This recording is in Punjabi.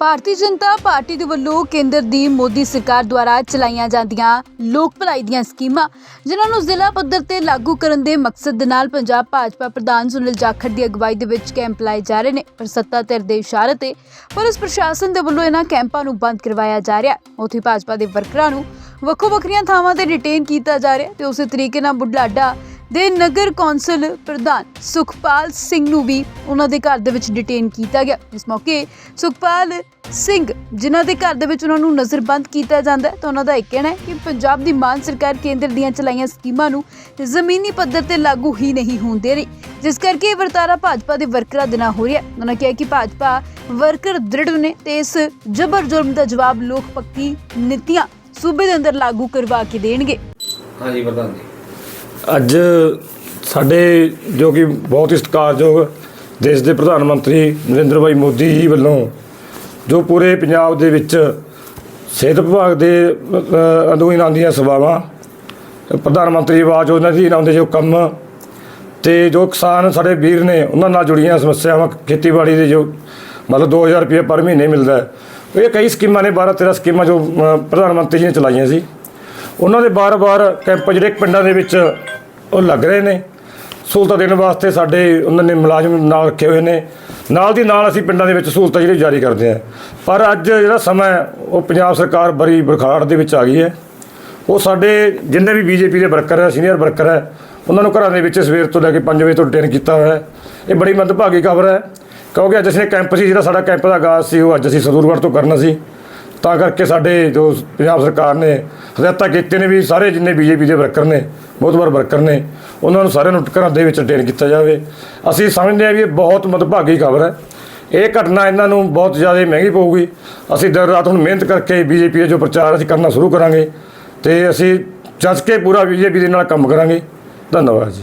ਭਾਰਤੀ ਜਨਤਾ ਪਾਰਟੀ ਦੇ ਵੱਲੋਂ ਕੇਂਦਰ ਦੀ ਮੋਦੀ ਸਰਕਾਰ ਦੁਆਰਾ ਚਲਾਈਆਂ ਜਾਂਦੀਆਂ ਲੋਕ ਭਲਾਈ ਦੀਆਂ ਸਕੀਮਾਂ, ਜਿਨ੍ਹਾਂ ਨੂੰ ਜ਼ਿਲ੍ਹਾ ਪੱਧਰ ਤੇ ਲਾਗੂ ਕਰਨ ਦੇ ਮਕਸਦ ਦੇ ਨਾਲ ਪੰਜਾਬ ਭਾਜਪਾ ਪ੍ਰਧਾਨ ਸੁਨੀਲ ਜਾਖੜ ਦੀ ਅਗਵਾਈ ਦੇ ਵਿੱਚ ਕੈਂਪ ਲਾਏ ਜਾ ਰਹੇ ਨੇ, ਪਰ ਸੱਤਾ ਧਿਰ ਦੇ ਇਸ਼ਾਰੇ ਤੇ ਪੁਲਿਸ ਪ੍ਰਸ਼ਾਸਨ ਦੇ ਵੱਲੋਂ ਇਹਨਾਂ ਕੈਂਪਾਂ ਨੂੰ ਬੰਦ ਕਰਵਾਇਆ ਜਾ ਰਿਹਾ ਉੱਥੇ ਭਾਜਪਾ ਦੇ ਵਰਕਰਾਂ ਨੂੰ ਵੱਖੋ ਵੱਖਰੀਆਂ ਥਾਵਾਂ ਤੇ ਡਿਟੇਨ ਕੀਤਾ ਜਾ ਰਿਹਾ ਤੇ ਉਸੇ ਤਰੀਕੇ ਨਾਲ ਬੁਢਲਾਡਾ ਦੇ ਨਗਰ ਕੌਂਸਲ ਪ੍ਰਧਾਨ ਸੁਖਪਾਲ ਸਿੰਘ ਨੂੰ ਵੀ ਉਹਨਾਂ ਦੇ ਘਰ ਦੇ ਵਿੱਚ ਡਿਟੇਨ ਕੀਤਾ ਗਿਆ। ਇਸ ਮੌਕੇ ਸੁਖਪਾਲ ਸਿੰਘ, ਜਿਨ੍ਹਾਂ ਦੇ ਘਰ ਦੇ ਵਿੱਚ ਉਹਨਾਂ ਨੂੰ ਨਜ਼ਰਬੰਦ ਕੀਤਾ ਜਾਂਦਾ ਹੈ, ਤਾਂ ਉਹਨਾਂ ਦਾ ਇਹ ਕਹਿਣਾ ਹੈ ਕਿ ਪੰਜਾਬ ਦੀ ਮਾਨ ਸਰਕਾਰ ਕੇਂਦਰ ਦੀਆਂ ਚਲਾਈਆਂ ਸਕੀਮਾਂ ਨੂੰ ਜ਼ਮੀਨੀ ਪੱਧਰ ਤੇ ਲਾਗੂ ਹੀ ਨਹੀਂ ਹੋਣ ਦੇ ਰਹੀ, ਜਿਸ ਕਰਕੇ ਇਹ ਵਰਤਾਰਾ ਭਾਜਪਾ ਦੇ ਵਰਕਰਾਂ ਦੇ ਨਾਲ ਹੋ ਰਿਹਾ ਹੈ। ਉਹਨਾਂ ਕਿਹਾ ਕਿ ਭਾਜਪਾ ਵਰਕਰ ਦ੍ਰਿੜ ਨੇ ਤੇ ਇਸ ਜਬਰ ਜ਼ੁਲਮ ਦਾ ਜਵਾਬ ਲੋਕ ਪੱਕੀ ਨੀਤੀਆਂ ਸੂਬੇ ਦੇ ਅੰਦਰ ਲਾਗੂ ਕਰਵਾ ਕੇ ਦੇਣਗੇ। ਹਾਂਜੀ, ਪ੍ਰਧਾਨ ਜੀ। ਅੱਜ ਸਾਡੇ ਜੋ ਕਿ ਬਹੁਤ ਹੀ ਸਤਿਕਾਰਯੋਗ ਦੇਸ਼ ਦੇ ਪ੍ਰਧਾਨ ਮੰਤਰੀ ਨਰਿੰਦਰ ਭਾਈ ਮੋਦੀ ਜੀ ਵੱਲੋਂ ਜੋ ਪੂਰੇ ਪੰਜਾਬ ਦੇ ਵਿੱਚ ਸਿਹਤ ਵਿਭਾਗ ਦੇ ਅ, ਅਧੀਨ ਆਉਂਦੀਆਂ ਸੇਵਾਵਾਂ ਪ੍ਰਧਾਨ ਮੰਤਰੀ ਆਵਾਜ਼ ਯੋਜਨਾ ਦੀ ਆਉਂਦੇ ਜੋ ਕੰਮ ਤੇ ਜੋ ਕਿਸਾਨ ਸਾਡੇ ਵੀਰ ਨੇ ਉਹਨਾਂ ਨਾਲ ਜੁੜੀਆਂ ਸਮੱਸਿਆਵਾਂ ਖੇਤੀਬਾੜੀ ਦੇ ਜੋ ਮਤਲਬ 2000 ਰੁਪਏ ਪਰ ਮਹੀਨੇ ਮਿਲਦਾ ਇਹ ਕਈ ਸਕੀਮਾਂ ਨੇ 12 13 ਸਕੀਮਾਂ ਜੋ ਪ੍ਰਧਾਨ ਮੰਤਰੀ ਜੀ ਨੇ ਚਲਾਈਆਂ ਸੀ। ਉਹਨਾਂ ਦੇ ਬਾਰ-ਬਾਰ ਕੈਂਪ ਜਿਹੜੇ ਪਿੰਡਾਂ ਦੇ ਵਿੱਚ ਉਹ ਲੱਗ ਰਹੇ ਨੇ। ਸਹੂਲਤਾਂ ਦੇਣ ਵਾਸਤੇ ਸਾਡੇ ਉਹਨਾਂ ਨੇ ਮੁਲਾਜ਼ਮ ਨਾਲ ਰੱਖੇ ਹੋਏ ਨੇ। ਨਾਲ ਦੀ ਨਾਲ ਅਸੀਂ ਪਿੰਡਾਂ ਦੇ ਵਿੱਚ ਸਹੂਲਤਾਂ ਜਿਹੜੀ ਜਾਰੀ ਕਰਦੇ ਹਾਂ। ਪਰ ਅੱਜ ਜਿਹੜਾ ਸਮਾਂ ਹੈ, ਉਹ ਪੰਜਾਬ ਸਰਕਾਰ ਬੜੀ ਬਰਖਾੜ ਦੇ ਵਿੱਚ ਆ ਗਈ ਹੈ। ਉਹ ਸਾਡੇ ਜਿੰਨੇ ਵੀ ਬੀਜੇਪੀ ਦੇ ਵਰਕਰ ਹੈ ਸੀਨੀਅਰ ਵਰਕਰ ਹੈ ਉਹਨਾਂ ਨੂੰ ਘਰਾਂ ਦੇ ਵਿੱਚ ਸਵੇਰ ਤੋਂ ਲੈ ਕੇ 5 ਵਜੇ ਤੋਂ ਡਿਟੇਨ ਕੀਤਾ ਹੋਇਆ ਹੈ। ਇਹ ਬੜੀ ਮੰਦਭਾਗੀ ਖਬਰ ਹੈ। ਕਿਉਂਕਿ ਅੱਜ ਅਸੀਂ ਕੈਂਪ ਸੀ ਜਿਹੜਾ ਸਾਡਾ ਕੈਂਪ ਦਾ ਆਗਾਜ਼ ਸੀ ਉਹ ਅੱਜ ਅਸੀਂ ਸਰਦੂਰਗੜ੍ਹ ਤੋਂ ਕਰਨਾ ਸੀ। ਤਾਂ ਕਰਕੇ ਸਾਡੇ ਜੋ ਪੰਜਾਬ ਸਰਕਾਰ ਨੇ ਹਦਾਇਤਾਂ ਕੀਤੀਆਂ ਨੇ ਵੀ ਸਾਰੇ ਜਿੰਨੇ ਬੀਜੇਪੀ ਦੇ ਵਰਕਰ ਨੇ, ਬਹੁਤ ਵਾਰ ਵਰਕਰ ਨੇ, ਉਹਨਾਂ ਨੂੰ ਸਾਰਿਆਂ ਨੂੰ ਘਰਾਂ ਦੇ ਵਿੱਚ ਡੇਨ ਕੀਤਾ ਜਾਵੇ। ਅਸੀਂ ਸਮਝਦੇ ਹਾਂ ਵੀ ਇਹ ਬਹੁਤ ਮੰਦਭਾਗੀ ਖਬਰ ਹੈ। ਇਹ ਘਟਨਾ ਇਹਨਾਂ ਨੂੰ ਬਹੁਤ ਜ਼ਿਆਦਾ ਮਹਿੰਗੀ ਪਊਗੀ। ਅਸੀਂ ਦਿਨ ਰਾਤ ਹੁਣ ਮਿਹਨਤ ਕਰਕੇ ਬੀਜੇਪੀ ਦਾ ਜੋ ਪ੍ਰਚਾਰ ਅਸੀਂ ਕਰਨਾ ਸ਼ੁਰੂ ਕਰਾਂਗੇ ਤੇ ਅਸੀਂ ਜੱਜ ਕੇ ਪੂਰਾ ਬੀਜੇਪੀ ਦੇ ਨਾਲ ਕੰਮ ਕਰਾਂਗੇ। ਧੰਨਵਾਦ ਜੀ।